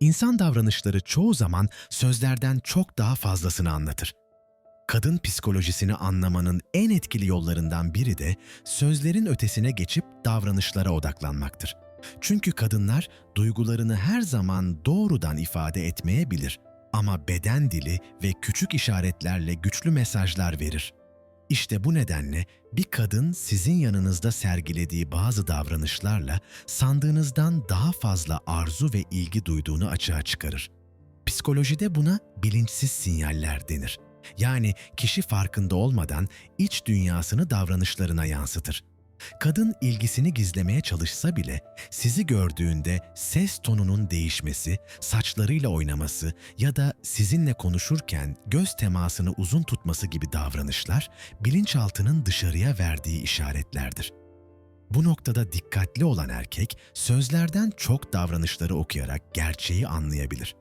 İnsan davranışları çoğu zaman sözlerden çok daha fazlasını anlatır. Kadın psikolojisini anlamanın en etkili yollarından biri de sözlerin ötesine geçip davranışlara odaklanmaktır. Çünkü kadınlar duygularını her zaman doğrudan ifade etmeyebilir ama beden dili ve küçük işaretlerle güçlü mesajlar verir. İşte bu nedenle bir kadın sizin yanınızda sergilediği bazı davranışlarla sandığınızdan daha fazla arzu ve ilgi duyduğunu açığa çıkarır. Psikolojide buna bilinçsiz sinyaller denir. Yani kişi farkında olmadan iç dünyasını davranışlarına yansıtır. Kadın ilgisini gizlemeye çalışsa bile sizi gördüğünde ses tonunun değişmesi, saçlarıyla oynaması ya da sizinle konuşurken göz temasını uzun tutması gibi davranışlar bilinçaltının dışarıya verdiği işaretlerdir. Bu noktada dikkatli olan erkek sözlerden çok davranışları okuyarak gerçeği anlayabilir.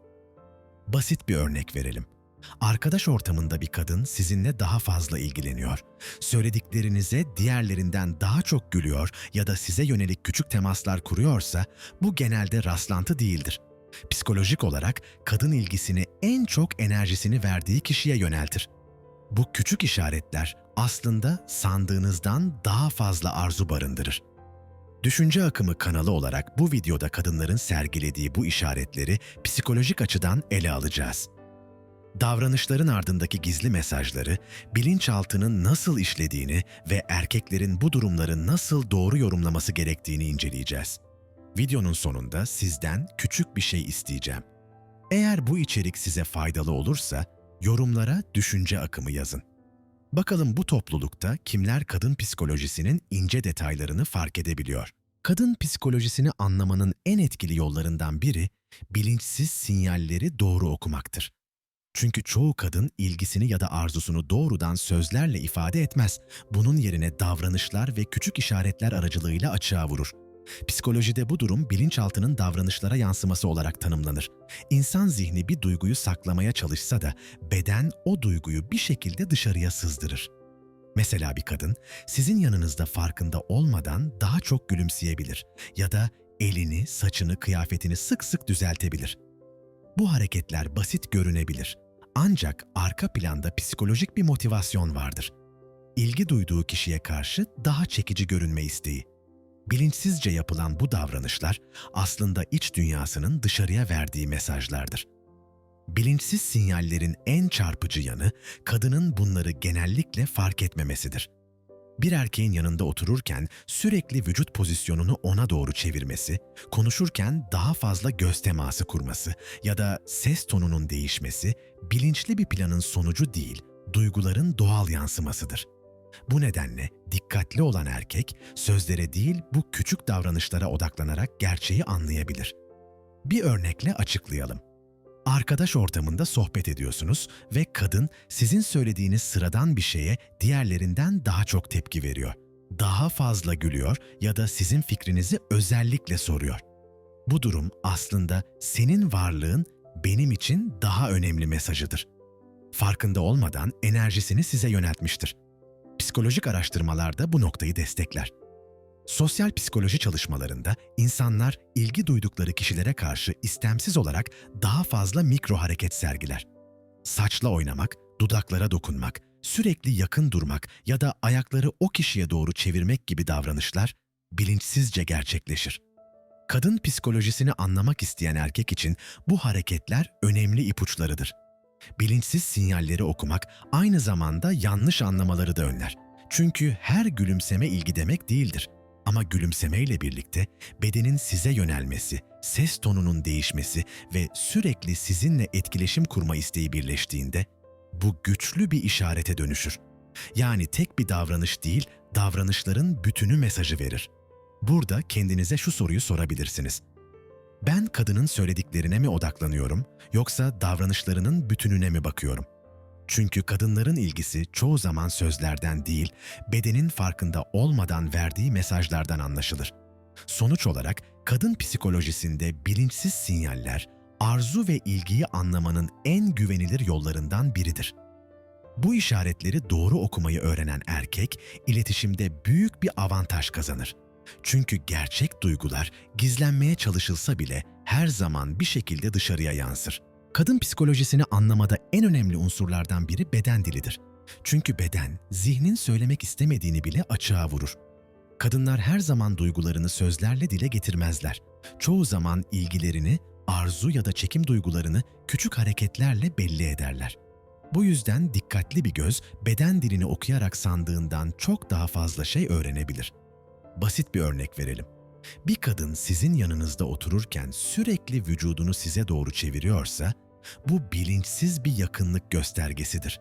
Basit bir örnek verelim. Arkadaş ortamında bir kadın sizinle daha fazla ilgileniyor. Söylediklerinize diğerlerinden daha çok gülüyor ya da size yönelik küçük temaslar kuruyorsa bu genelde rastlantı değildir. Psikolojik olarak kadın ilgisini en çok enerjisini verdiği kişiye yöneltir. Bu küçük işaretler aslında sandığınızdan daha fazla arzu barındırır. Düşünce Akımı kanalı olarak bu videoda kadınların sergilediği bu işaretleri psikolojik açıdan ele alacağız davranışların ardındaki gizli mesajları, bilinçaltının nasıl işlediğini ve erkeklerin bu durumları nasıl doğru yorumlaması gerektiğini inceleyeceğiz. Videonun sonunda sizden küçük bir şey isteyeceğim. Eğer bu içerik size faydalı olursa yorumlara düşünce akımı yazın. Bakalım bu toplulukta kimler kadın psikolojisinin ince detaylarını fark edebiliyor? Kadın psikolojisini anlamanın en etkili yollarından biri bilinçsiz sinyalleri doğru okumaktır. Çünkü çoğu kadın ilgisini ya da arzusunu doğrudan sözlerle ifade etmez. Bunun yerine davranışlar ve küçük işaretler aracılığıyla açığa vurur. Psikolojide bu durum bilinçaltının davranışlara yansıması olarak tanımlanır. İnsan zihni bir duyguyu saklamaya çalışsa da beden o duyguyu bir şekilde dışarıya sızdırır. Mesela bir kadın sizin yanınızda farkında olmadan daha çok gülümseyebilir ya da elini, saçını, kıyafetini sık sık düzeltebilir. Bu hareketler basit görünebilir ancak arka planda psikolojik bir motivasyon vardır. İlgi duyduğu kişiye karşı daha çekici görünme isteği. Bilinçsizce yapılan bu davranışlar aslında iç dünyasının dışarıya verdiği mesajlardır. Bilinçsiz sinyallerin en çarpıcı yanı kadının bunları genellikle fark etmemesidir. Bir erkeğin yanında otururken sürekli vücut pozisyonunu ona doğru çevirmesi, konuşurken daha fazla göz teması kurması ya da ses tonunun değişmesi bilinçli bir planın sonucu değil, duyguların doğal yansımasıdır. Bu nedenle dikkatli olan erkek sözlere değil bu küçük davranışlara odaklanarak gerçeği anlayabilir. Bir örnekle açıklayalım. Arkadaş ortamında sohbet ediyorsunuz ve kadın sizin söylediğiniz sıradan bir şeye diğerlerinden daha çok tepki veriyor. Daha fazla gülüyor ya da sizin fikrinizi özellikle soruyor. Bu durum aslında senin varlığın benim için daha önemli mesajıdır. Farkında olmadan enerjisini size yöneltmiştir. Psikolojik araştırmalar da bu noktayı destekler. Sosyal psikoloji çalışmalarında insanlar ilgi duydukları kişilere karşı istemsiz olarak daha fazla mikro hareket sergiler. Saçla oynamak, dudaklara dokunmak, sürekli yakın durmak ya da ayakları o kişiye doğru çevirmek gibi davranışlar bilinçsizce gerçekleşir. Kadın psikolojisini anlamak isteyen erkek için bu hareketler önemli ipuçlarıdır. Bilinçsiz sinyalleri okumak aynı zamanda yanlış anlamaları da önler. Çünkü her gülümseme ilgi demek değildir. Ama gülümsemeyle birlikte bedenin size yönelmesi, ses tonunun değişmesi ve sürekli sizinle etkileşim kurma isteği birleştiğinde bu güçlü bir işarete dönüşür. Yani tek bir davranış değil, davranışların bütünü mesajı verir. Burada kendinize şu soruyu sorabilirsiniz. Ben kadının söylediklerine mi odaklanıyorum yoksa davranışlarının bütününe mi bakıyorum? Çünkü kadınların ilgisi çoğu zaman sözlerden değil, bedenin farkında olmadan verdiği mesajlardan anlaşılır. Sonuç olarak kadın psikolojisinde bilinçsiz sinyaller, arzu ve ilgiyi anlamanın en güvenilir yollarından biridir. Bu işaretleri doğru okumayı öğrenen erkek, iletişimde büyük bir avantaj kazanır. Çünkü gerçek duygular gizlenmeye çalışılsa bile her zaman bir şekilde dışarıya yansır. Kadın psikolojisini anlamada en önemli unsurlardan biri beden dilidir. Çünkü beden, zihnin söylemek istemediğini bile açığa vurur. Kadınlar her zaman duygularını sözlerle dile getirmezler. Çoğu zaman ilgilerini, arzu ya da çekim duygularını küçük hareketlerle belli ederler. Bu yüzden dikkatli bir göz beden dilini okuyarak sandığından çok daha fazla şey öğrenebilir. Basit bir örnek verelim. Bir kadın sizin yanınızda otururken sürekli vücudunu size doğru çeviriyorsa, bu bilinçsiz bir yakınlık göstergesidir.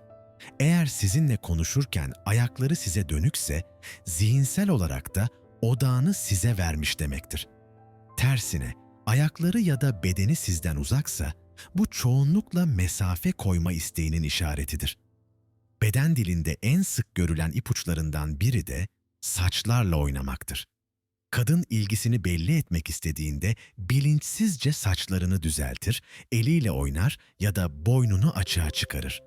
Eğer sizinle konuşurken ayakları size dönükse, zihinsel olarak da odağını size vermiş demektir. Tersine, ayakları ya da bedeni sizden uzaksa, bu çoğunlukla mesafe koyma isteğinin işaretidir. Beden dilinde en sık görülen ipuçlarından biri de saçlarla oynamaktır. Kadın ilgisini belli etmek istediğinde bilinçsizce saçlarını düzeltir, eliyle oynar ya da boynunu açığa çıkarır.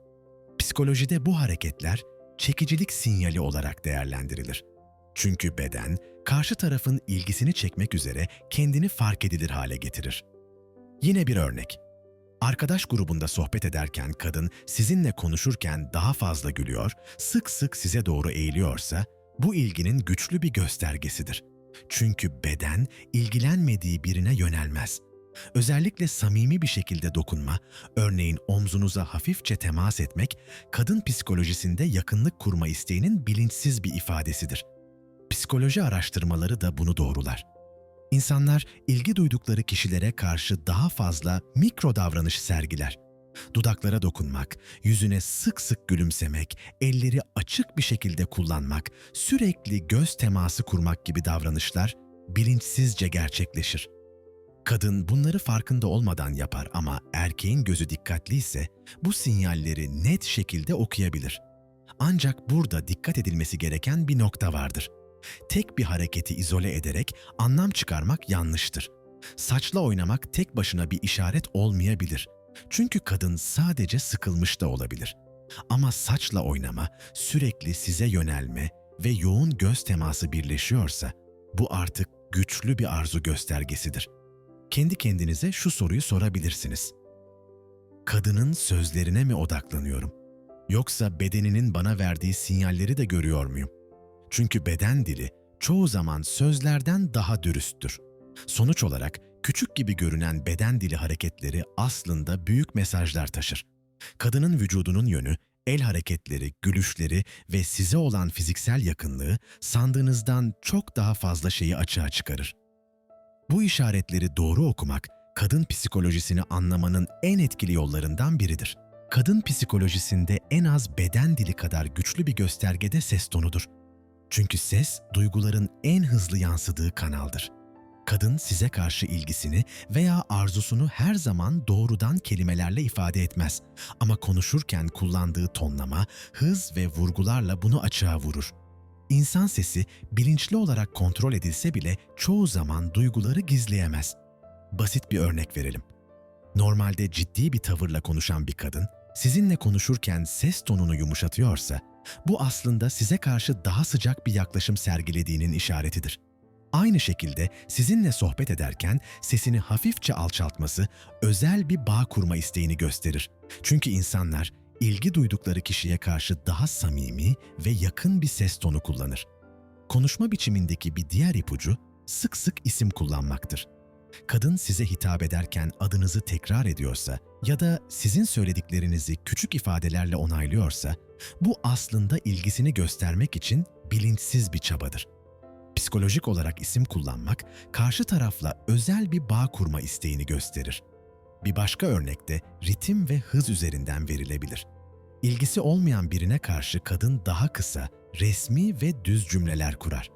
Psikolojide bu hareketler çekicilik sinyali olarak değerlendirilir. Çünkü beden karşı tarafın ilgisini çekmek üzere kendini fark edilir hale getirir. Yine bir örnek. Arkadaş grubunda sohbet ederken kadın sizinle konuşurken daha fazla gülüyor, sık sık size doğru eğiliyorsa bu ilginin güçlü bir göstergesidir. Çünkü beden ilgilenmediği birine yönelmez. Özellikle samimi bir şekilde dokunma, örneğin omzunuza hafifçe temas etmek, kadın psikolojisinde yakınlık kurma isteğinin bilinçsiz bir ifadesidir. Psikoloji araştırmaları da bunu doğrular. İnsanlar ilgi duydukları kişilere karşı daha fazla mikro davranış sergiler. Dudaklara dokunmak, yüzüne sık sık gülümsemek, elleri açık bir şekilde kullanmak, sürekli göz teması kurmak gibi davranışlar bilinçsizce gerçekleşir. Kadın bunları farkında olmadan yapar ama erkeğin gözü dikkatliyse bu sinyalleri net şekilde okuyabilir. Ancak burada dikkat edilmesi gereken bir nokta vardır. Tek bir hareketi izole ederek anlam çıkarmak yanlıştır. Saçla oynamak tek başına bir işaret olmayabilir. Çünkü kadın sadece sıkılmış da olabilir. Ama saçla oynama, sürekli size yönelme ve yoğun göz teması birleşiyorsa bu artık güçlü bir arzu göstergesidir. Kendi kendinize şu soruyu sorabilirsiniz. Kadının sözlerine mi odaklanıyorum? Yoksa bedeninin bana verdiği sinyalleri de görüyor muyum? Çünkü beden dili çoğu zaman sözlerden daha dürüsttür. Sonuç olarak küçük gibi görünen beden dili hareketleri aslında büyük mesajlar taşır. Kadının vücudunun yönü, el hareketleri, gülüşleri ve size olan fiziksel yakınlığı sandığınızdan çok daha fazla şeyi açığa çıkarır. Bu işaretleri doğru okumak, kadın psikolojisini anlamanın en etkili yollarından biridir. Kadın psikolojisinde en az beden dili kadar güçlü bir göstergede ses tonudur. Çünkü ses duyguların en hızlı yansıdığı kanaldır. Kadın size karşı ilgisini veya arzusunu her zaman doğrudan kelimelerle ifade etmez ama konuşurken kullandığı tonlama, hız ve vurgularla bunu açığa vurur. İnsan sesi bilinçli olarak kontrol edilse bile çoğu zaman duyguları gizleyemez. Basit bir örnek verelim. Normalde ciddi bir tavırla konuşan bir kadın, sizinle konuşurken ses tonunu yumuşatıyorsa, bu aslında size karşı daha sıcak bir yaklaşım sergilediğinin işaretidir. Aynı şekilde sizinle sohbet ederken sesini hafifçe alçaltması özel bir bağ kurma isteğini gösterir. Çünkü insanlar ilgi duydukları kişiye karşı daha samimi ve yakın bir ses tonu kullanır. Konuşma biçimindeki bir diğer ipucu sık sık isim kullanmaktır. Kadın size hitap ederken adınızı tekrar ediyorsa ya da sizin söylediklerinizi küçük ifadelerle onaylıyorsa bu aslında ilgisini göstermek için bilinçsiz bir çabadır. Psikolojik olarak isim kullanmak karşı tarafla özel bir bağ kurma isteğini gösterir. Bir başka örnek de ritim ve hız üzerinden verilebilir. İlgisi olmayan birine karşı kadın daha kısa, resmi ve düz cümleler kurar.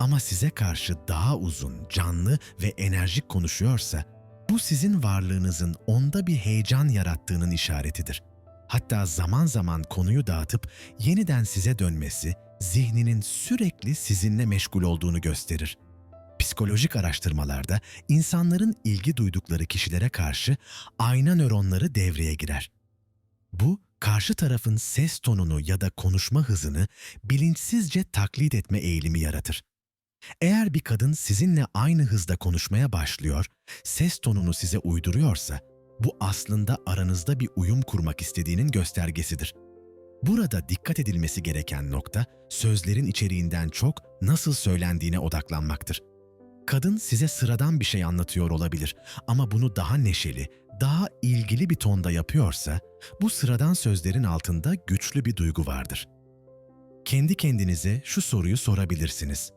Ama size karşı daha uzun, canlı ve enerjik konuşuyorsa, bu sizin varlığınızın onda bir heyecan yarattığının işaretidir. Hatta zaman zaman konuyu dağıtıp yeniden size dönmesi, zihninin sürekli sizinle meşgul olduğunu gösterir. Psikolojik araştırmalarda insanların ilgi duydukları kişilere karşı ayna nöronları devreye girer. Bu, karşı tarafın ses tonunu ya da konuşma hızını bilinçsizce taklit etme eğilimi yaratır. Eğer bir kadın sizinle aynı hızda konuşmaya başlıyor, ses tonunu size uyduruyorsa, bu aslında aranızda bir uyum kurmak istediğinin göstergesidir. Burada dikkat edilmesi gereken nokta, sözlerin içeriğinden çok nasıl söylendiğine odaklanmaktır. Kadın size sıradan bir şey anlatıyor olabilir ama bunu daha neşeli, daha ilgili bir tonda yapıyorsa, bu sıradan sözlerin altında güçlü bir duygu vardır. Kendi kendinize şu soruyu sorabilirsiniz.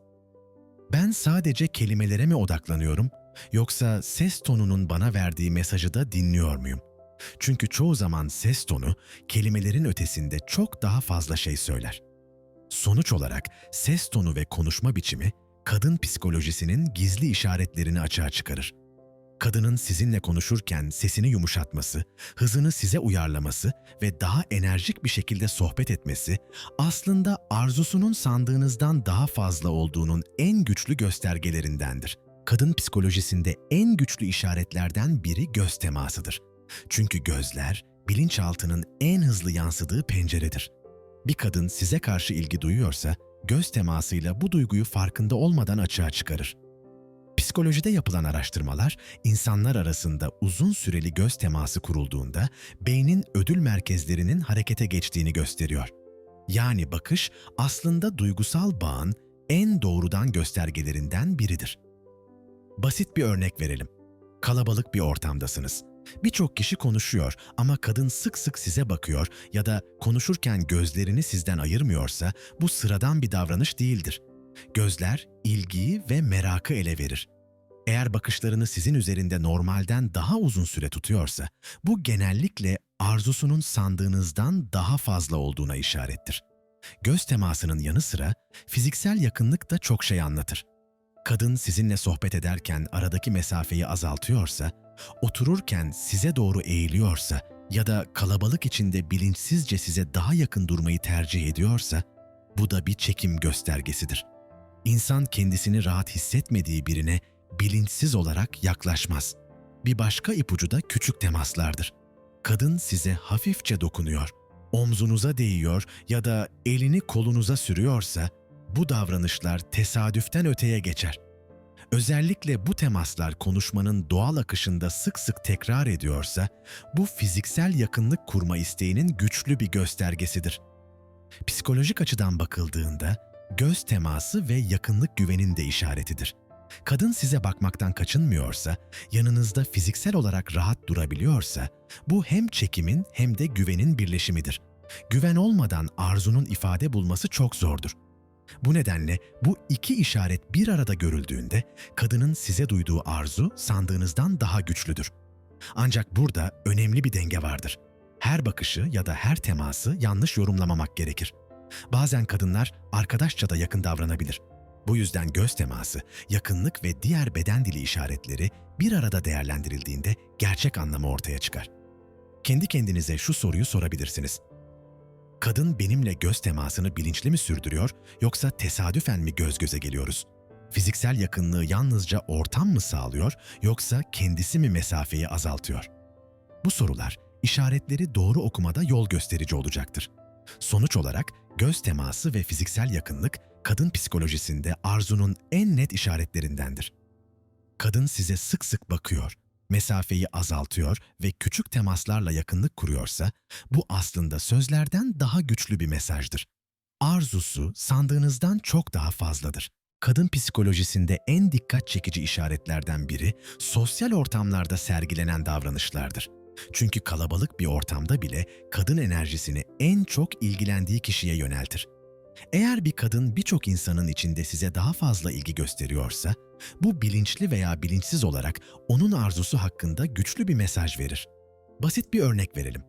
Ben sadece kelimelere mi odaklanıyorum yoksa ses tonunun bana verdiği mesajı da dinliyor muyum? Çünkü çoğu zaman ses tonu kelimelerin ötesinde çok daha fazla şey söyler. Sonuç olarak ses tonu ve konuşma biçimi kadın psikolojisinin gizli işaretlerini açığa çıkarır. Kadının sizinle konuşurken sesini yumuşatması, hızını size uyarlaması ve daha enerjik bir şekilde sohbet etmesi aslında arzusunun sandığınızdan daha fazla olduğunun en güçlü göstergelerindendir. Kadın psikolojisinde en güçlü işaretlerden biri göz temasıdır. Çünkü gözler bilinçaltının en hızlı yansıdığı penceredir. Bir kadın size karşı ilgi duyuyorsa göz temasıyla bu duyguyu farkında olmadan açığa çıkarır. Psikolojide yapılan araştırmalar, insanlar arasında uzun süreli göz teması kurulduğunda beynin ödül merkezlerinin harekete geçtiğini gösteriyor. Yani bakış aslında duygusal bağın en doğrudan göstergelerinden biridir. Basit bir örnek verelim. Kalabalık bir ortamdasınız. Birçok kişi konuşuyor ama kadın sık sık size bakıyor ya da konuşurken gözlerini sizden ayırmıyorsa bu sıradan bir davranış değildir. Gözler ilgiyi ve merakı ele verir. Eğer bakışlarını sizin üzerinde normalden daha uzun süre tutuyorsa, bu genellikle arzusunun sandığınızdan daha fazla olduğuna işarettir. Göz temasının yanı sıra fiziksel yakınlık da çok şey anlatır. Kadın sizinle sohbet ederken aradaki mesafeyi azaltıyorsa, otururken size doğru eğiliyorsa ya da kalabalık içinde bilinçsizce size daha yakın durmayı tercih ediyorsa, bu da bir çekim göstergesidir. İnsan kendisini rahat hissetmediği birine bilinçsiz olarak yaklaşmaz. Bir başka ipucu da küçük temaslardır. Kadın size hafifçe dokunuyor, omzunuza değiyor ya da elini kolunuza sürüyorsa bu davranışlar tesadüften öteye geçer. Özellikle bu temaslar konuşmanın doğal akışında sık sık tekrar ediyorsa, bu fiziksel yakınlık kurma isteğinin güçlü bir göstergesidir. Psikolojik açıdan bakıldığında, göz teması ve yakınlık güvenin de işaretidir. Kadın size bakmaktan kaçınmıyorsa, yanınızda fiziksel olarak rahat durabiliyorsa, bu hem çekimin hem de güvenin birleşimidir. Güven olmadan arzunun ifade bulması çok zordur. Bu nedenle bu iki işaret bir arada görüldüğünde kadının size duyduğu arzu sandığınızdan daha güçlüdür. Ancak burada önemli bir denge vardır. Her bakışı ya da her teması yanlış yorumlamamak gerekir. Bazen kadınlar arkadaşça da yakın davranabilir. Bu yüzden göz teması, yakınlık ve diğer beden dili işaretleri bir arada değerlendirildiğinde gerçek anlamı ortaya çıkar. Kendi kendinize şu soruyu sorabilirsiniz. Kadın benimle göz temasını bilinçli mi sürdürüyor yoksa tesadüfen mi göz göze geliyoruz? Fiziksel yakınlığı yalnızca ortam mı sağlıyor yoksa kendisi mi mesafeyi azaltıyor? Bu sorular işaretleri doğru okumada yol gösterici olacaktır. Sonuç olarak göz teması ve fiziksel yakınlık kadın psikolojisinde arzunun en net işaretlerindendir. Kadın size sık sık bakıyor, mesafeyi azaltıyor ve küçük temaslarla yakınlık kuruyorsa, bu aslında sözlerden daha güçlü bir mesajdır. Arzusu sandığınızdan çok daha fazladır. Kadın psikolojisinde en dikkat çekici işaretlerden biri sosyal ortamlarda sergilenen davranışlardır. Çünkü kalabalık bir ortamda bile kadın enerjisini en çok ilgilendiği kişiye yöneltir. Eğer bir kadın birçok insanın içinde size daha fazla ilgi gösteriyorsa, bu bilinçli veya bilinçsiz olarak onun arzusu hakkında güçlü bir mesaj verir. Basit bir örnek verelim.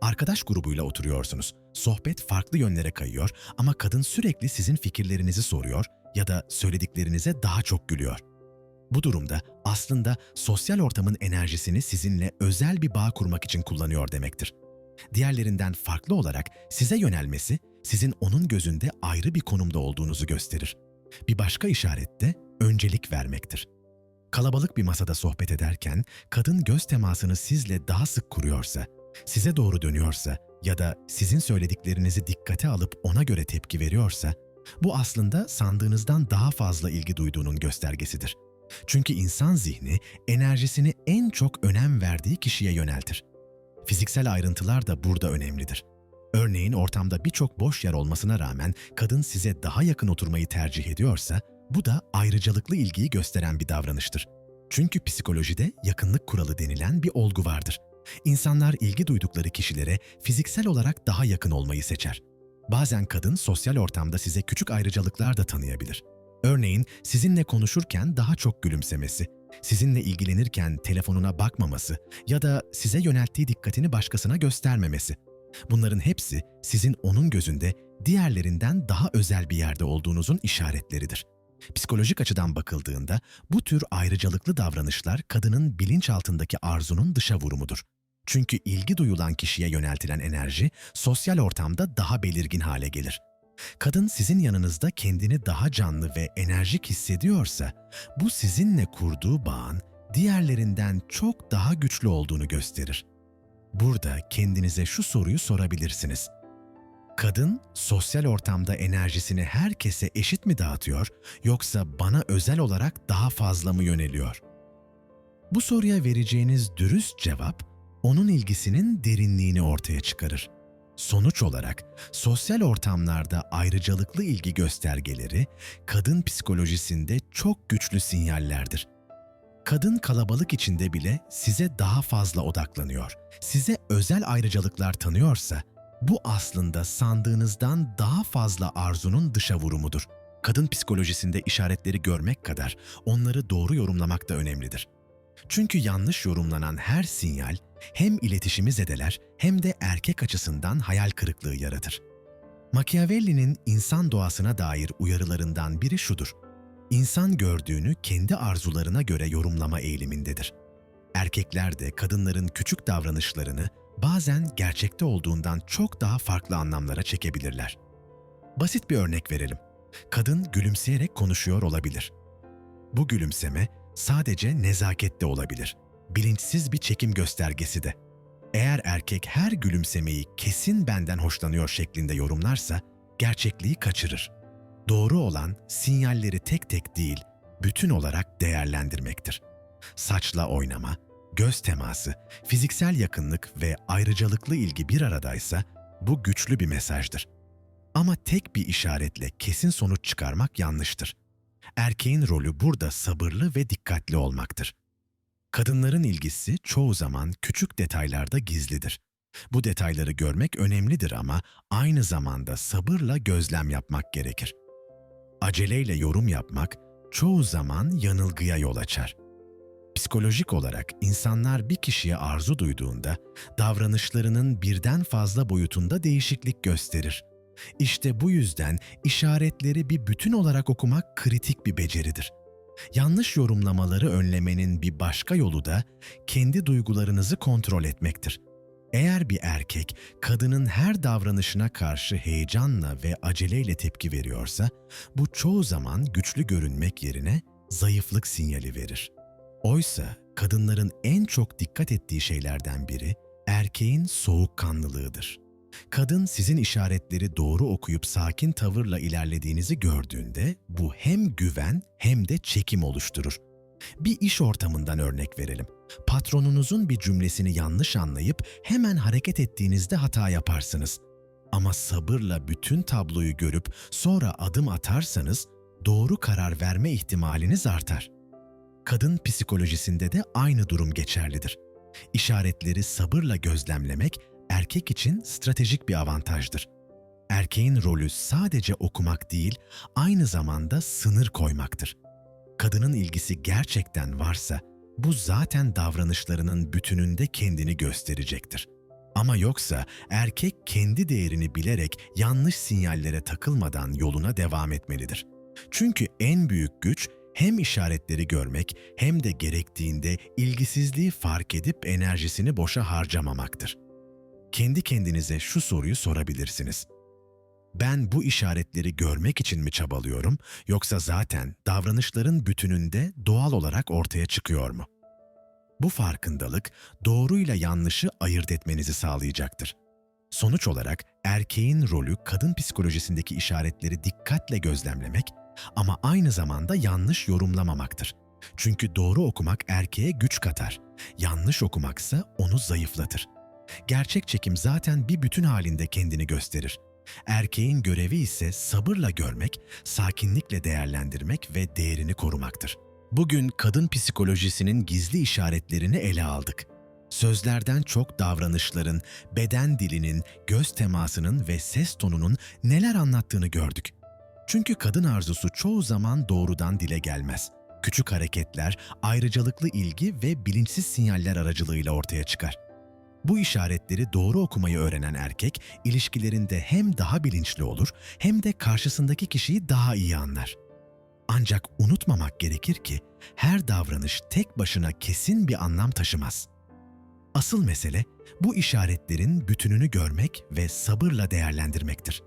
Arkadaş grubuyla oturuyorsunuz. Sohbet farklı yönlere kayıyor ama kadın sürekli sizin fikirlerinizi soruyor ya da söylediklerinize daha çok gülüyor. Bu durumda aslında sosyal ortamın enerjisini sizinle özel bir bağ kurmak için kullanıyor demektir. Diğerlerinden farklı olarak size yönelmesi sizin onun gözünde ayrı bir konumda olduğunuzu gösterir. Bir başka işaret de öncelik vermektir. Kalabalık bir masada sohbet ederken kadın göz temasını sizle daha sık kuruyorsa, size doğru dönüyorsa ya da sizin söylediklerinizi dikkate alıp ona göre tepki veriyorsa, Bu aslında sandığınızdan daha fazla ilgi duyduğunun göstergesidir. Çünkü insan zihni enerjisini en çok önem verdiği kişiye yöneltir. Fiziksel ayrıntılar da burada önemlidir. Örneğin ortamda birçok boş yer olmasına rağmen kadın size daha yakın oturmayı tercih ediyorsa, bu da ayrıcalıklı ilgiyi gösteren bir davranıştır. Çünkü psikolojide yakınlık kuralı denilen bir olgu vardır. İnsanlar ilgi duydukları kişilere fiziksel olarak daha yakın olmayı seçer. Bazen kadın sosyal ortamda size küçük ayrıcalıklar da tanıyabilir. Örneğin sizinle konuşurken daha çok gülümsemesi, sizinle ilgilenirken telefonuna bakmaması ya da size yönelttiği dikkatini başkasına göstermemesi. Bunların hepsi sizin onun gözünde diğerlerinden daha özel bir yerde olduğunuzun işaretleridir. Psikolojik açıdan bakıldığında bu tür ayrıcalıklı davranışlar kadının bilinçaltındaki arzunun dışa vurumudur. Çünkü ilgi duyulan kişiye yöneltilen enerji sosyal ortamda daha belirgin hale gelir. Kadın sizin yanınızda kendini daha canlı ve enerjik hissediyorsa, bu sizinle kurduğu bağın diğerlerinden çok daha güçlü olduğunu gösterir. Burada kendinize şu soruyu sorabilirsiniz. Kadın sosyal ortamda enerjisini herkese eşit mi dağıtıyor yoksa bana özel olarak daha fazla mı yöneliyor? Bu soruya vereceğiniz dürüst cevap onun ilgisinin derinliğini ortaya çıkarır. Sonuç olarak sosyal ortamlarda ayrıcalıklı ilgi göstergeleri kadın psikolojisinde çok güçlü sinyallerdir. Kadın kalabalık içinde bile size daha fazla odaklanıyor. Size özel ayrıcalıklar tanıyorsa bu aslında sandığınızdan daha fazla arzunun dışa vurumudur. Kadın psikolojisinde işaretleri görmek kadar onları doğru yorumlamak da önemlidir. Çünkü yanlış yorumlanan her sinyal hem iletişimi zedeler hem de erkek açısından hayal kırıklığı yaratır. Machiavelli'nin insan doğasına dair uyarılarından biri şudur. İnsan gördüğünü kendi arzularına göre yorumlama eğilimindedir. Erkekler de kadınların küçük davranışlarını bazen gerçekte olduğundan çok daha farklı anlamlara çekebilirler. Basit bir örnek verelim. Kadın gülümseyerek konuşuyor olabilir. Bu gülümseme sadece nezakette olabilir. Bilinçsiz bir çekim göstergesi de. Eğer erkek her gülümsemeyi kesin benden hoşlanıyor şeklinde yorumlarsa gerçekliği kaçırır. Doğru olan sinyalleri tek tek değil, bütün olarak değerlendirmektir. Saçla oynama, göz teması, fiziksel yakınlık ve ayrıcalıklı ilgi bir aradaysa bu güçlü bir mesajdır. Ama tek bir işaretle kesin sonuç çıkarmak yanlıştır. Erkeğin rolü burada sabırlı ve dikkatli olmaktır. Kadınların ilgisi çoğu zaman küçük detaylarda gizlidir. Bu detayları görmek önemlidir ama aynı zamanda sabırla gözlem yapmak gerekir. Aceleyle yorum yapmak çoğu zaman yanılgıya yol açar. Psikolojik olarak insanlar bir kişiye arzu duyduğunda davranışlarının birden fazla boyutunda değişiklik gösterir. İşte bu yüzden işaretleri bir bütün olarak okumak kritik bir beceridir. Yanlış yorumlamaları önlemenin bir başka yolu da kendi duygularınızı kontrol etmektir. Eğer bir erkek kadının her davranışına karşı heyecanla ve aceleyle tepki veriyorsa, bu çoğu zaman güçlü görünmek yerine zayıflık sinyali verir. Oysa kadınların en çok dikkat ettiği şeylerden biri erkeğin soğukkanlılığıdır. Kadın sizin işaretleri doğru okuyup sakin tavırla ilerlediğinizi gördüğünde bu hem güven hem de çekim oluşturur. Bir iş ortamından örnek verelim. Patronunuzun bir cümlesini yanlış anlayıp hemen hareket ettiğinizde hata yaparsınız. Ama sabırla bütün tabloyu görüp sonra adım atarsanız doğru karar verme ihtimaliniz artar. Kadın psikolojisinde de aynı durum geçerlidir. İşaretleri sabırla gözlemlemek erkek için stratejik bir avantajdır. Erkeğin rolü sadece okumak değil, aynı zamanda sınır koymaktır. Kadının ilgisi gerçekten varsa, bu zaten davranışlarının bütününde kendini gösterecektir. Ama yoksa erkek kendi değerini bilerek yanlış sinyallere takılmadan yoluna devam etmelidir. Çünkü en büyük güç hem işaretleri görmek hem de gerektiğinde ilgisizliği fark edip enerjisini boşa harcamamaktır kendi kendinize şu soruyu sorabilirsiniz. Ben bu işaretleri görmek için mi çabalıyorum yoksa zaten davranışların bütününde doğal olarak ortaya çıkıyor mu? Bu farkındalık doğruyla yanlışı ayırt etmenizi sağlayacaktır. Sonuç olarak erkeğin rolü kadın psikolojisindeki işaretleri dikkatle gözlemlemek ama aynı zamanda yanlış yorumlamamaktır. Çünkü doğru okumak erkeğe güç katar, yanlış okumaksa onu zayıflatır. Gerçek çekim zaten bir bütün halinde kendini gösterir. Erkeğin görevi ise sabırla görmek, sakinlikle değerlendirmek ve değerini korumaktır. Bugün kadın psikolojisinin gizli işaretlerini ele aldık. Sözlerden çok davranışların, beden dilinin, göz temasının ve ses tonunun neler anlattığını gördük. Çünkü kadın arzusu çoğu zaman doğrudan dile gelmez. Küçük hareketler, ayrıcalıklı ilgi ve bilinçsiz sinyaller aracılığıyla ortaya çıkar. Bu işaretleri doğru okumayı öğrenen erkek, ilişkilerinde hem daha bilinçli olur hem de karşısındaki kişiyi daha iyi anlar. Ancak unutmamak gerekir ki her davranış tek başına kesin bir anlam taşımaz. Asıl mesele bu işaretlerin bütününü görmek ve sabırla değerlendirmektir.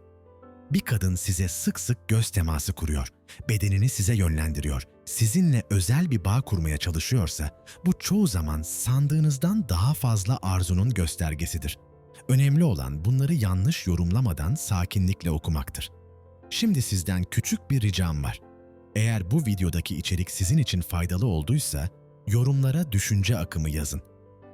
Bir kadın size sık sık göz teması kuruyor, bedenini size yönlendiriyor, sizinle özel bir bağ kurmaya çalışıyorsa bu çoğu zaman sandığınızdan daha fazla arzunun göstergesidir. Önemli olan bunları yanlış yorumlamadan sakinlikle okumaktır. Şimdi sizden küçük bir ricam var. Eğer bu videodaki içerik sizin için faydalı olduysa yorumlara düşünce akımı yazın.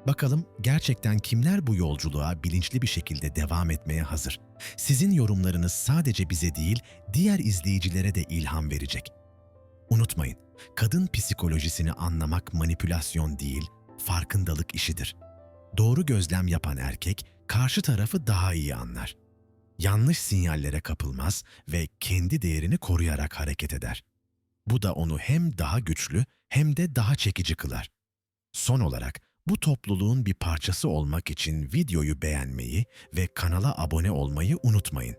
Bakalım gerçekten kimler bu yolculuğa bilinçli bir şekilde devam etmeye hazır? Sizin yorumlarınız sadece bize değil, diğer izleyicilere de ilham verecek. Unutmayın, kadın psikolojisini anlamak manipülasyon değil, farkındalık işidir. Doğru gözlem yapan erkek karşı tarafı daha iyi anlar. Yanlış sinyallere kapılmaz ve kendi değerini koruyarak hareket eder. Bu da onu hem daha güçlü hem de daha çekici kılar. Son olarak bu topluluğun bir parçası olmak için videoyu beğenmeyi ve kanala abone olmayı unutmayın.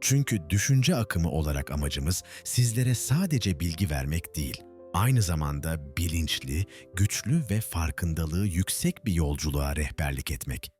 Çünkü düşünce akımı olarak amacımız sizlere sadece bilgi vermek değil, aynı zamanda bilinçli, güçlü ve farkındalığı yüksek bir yolculuğa rehberlik etmek.